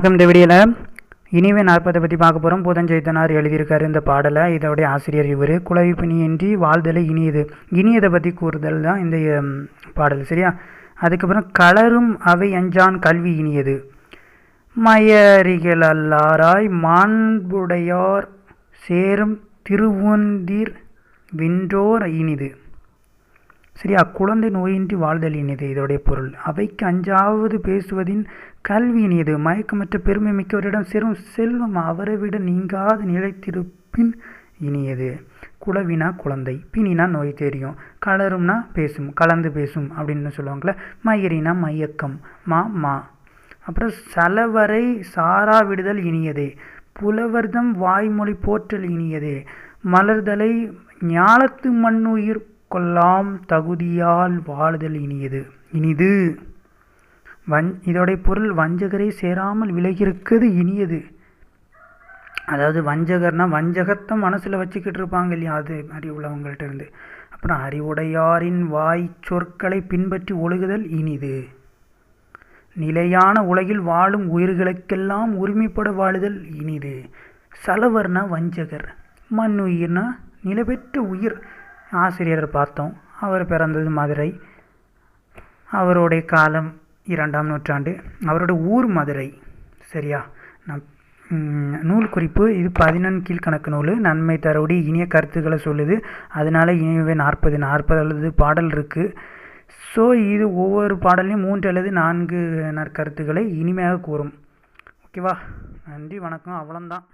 வணக்கம் இந்த வீடியோவில் இனிவே நாற்பதை பற்றி பார்க்க போகிறோம் பூதஞ்செய்தனார் எழுதியிருக்காரு இந்த பாடலை. இதோடைய ஆசிரியர் இவர். குலவிப்பணியின்றி வாழ்தலை இனியது. இனியதை பற்றி கூறுதல் தான் இந்த பாடல் சரியா? அதுக்கப்புறம் கலரும் அவை அஞ்சான் கல்வி இனியது. மயரிகள் அல்லாராய் மாண்புடையார் சேரும் திருவுந்தீர் வின்றோர் இனிது. சரியா குழந்தை நோயின்றி வாழ்தல் இனிது இதோடைய பொருள். அவைக்கு அஞ்சாவது பேசுவதின் கல்வி இனியது மயக்கமற்ற பெருமை மிக்கவரிடம் சேரும் செல்வம் அவரை விட நீங்காது நிலைத்திருப்பின் இனியது குளவினா குழந்தை பிணினா நோய் தெரியும். கலரும்னா பேசும் கலந்து பேசும் அப்படின்னு சொல்லுவாங்கள்ல மயிரினா மயக்கம் மா மா. அப்புறம் சலவரை சாரா விடுதல் இனியதே புலவர்தம் வாய்மொழி போற்றல் இனியதே மலர்தலை ஞாலத்து மண்ணுயிர் கொல்லாம் தகுதியால் வாழுதல் இனியது. இனிது வஞ் இதோடைய பொருள் வஞ்சகரை சேராமல் விலகியிருக்கிறது இனியது. அதாவது வஞ்சகர்னா வஞ்சகத்தை மனசில் வச்சுக்கிட்டு இருப்பாங்க இல்லையா? அது மாதிரி உள்ளவங்கள்ட்ட இருந்து. அப்புறம் அறிவுடையாரின் வாய் சொற்களை பின்பற்றி ஒழுகுதல் இனிது. நிலையான உலகில் வாழும் உயிர்களுக்கெல்லாம் உரிமைப்பட வாழுதல் இனிது. சலவர்னா வஞ்சகர் மண் உயிர்னா நிலைபெற்ற உயிர். ஆசிரியர் பார்த்தோம். அவர் பிறந்தது மதுரை. அவருடைய காலம் இரண்டாம் நூற்றாண்டு. அவரோட ஊர் மதுரை. சரியா? நான் நூல் குறிப்பு இது பதினொன்று கீழ்கணக்கு நூல். நன்மை தரவுடி இனிய கருத்துக்களை சொல்லுது. அதனால இனியவே நாற்பது நாற்பது அல்லது பாடல் இருக்குது ஸோ இது ஒவ்வொரு பாடலையும் மூன்று அல்லது நான்கு நற்கருத்துக்களை இனிமையாக கூறும். ஓகேவா? நன்றி வணக்கம். அவ்வளோந்தான்.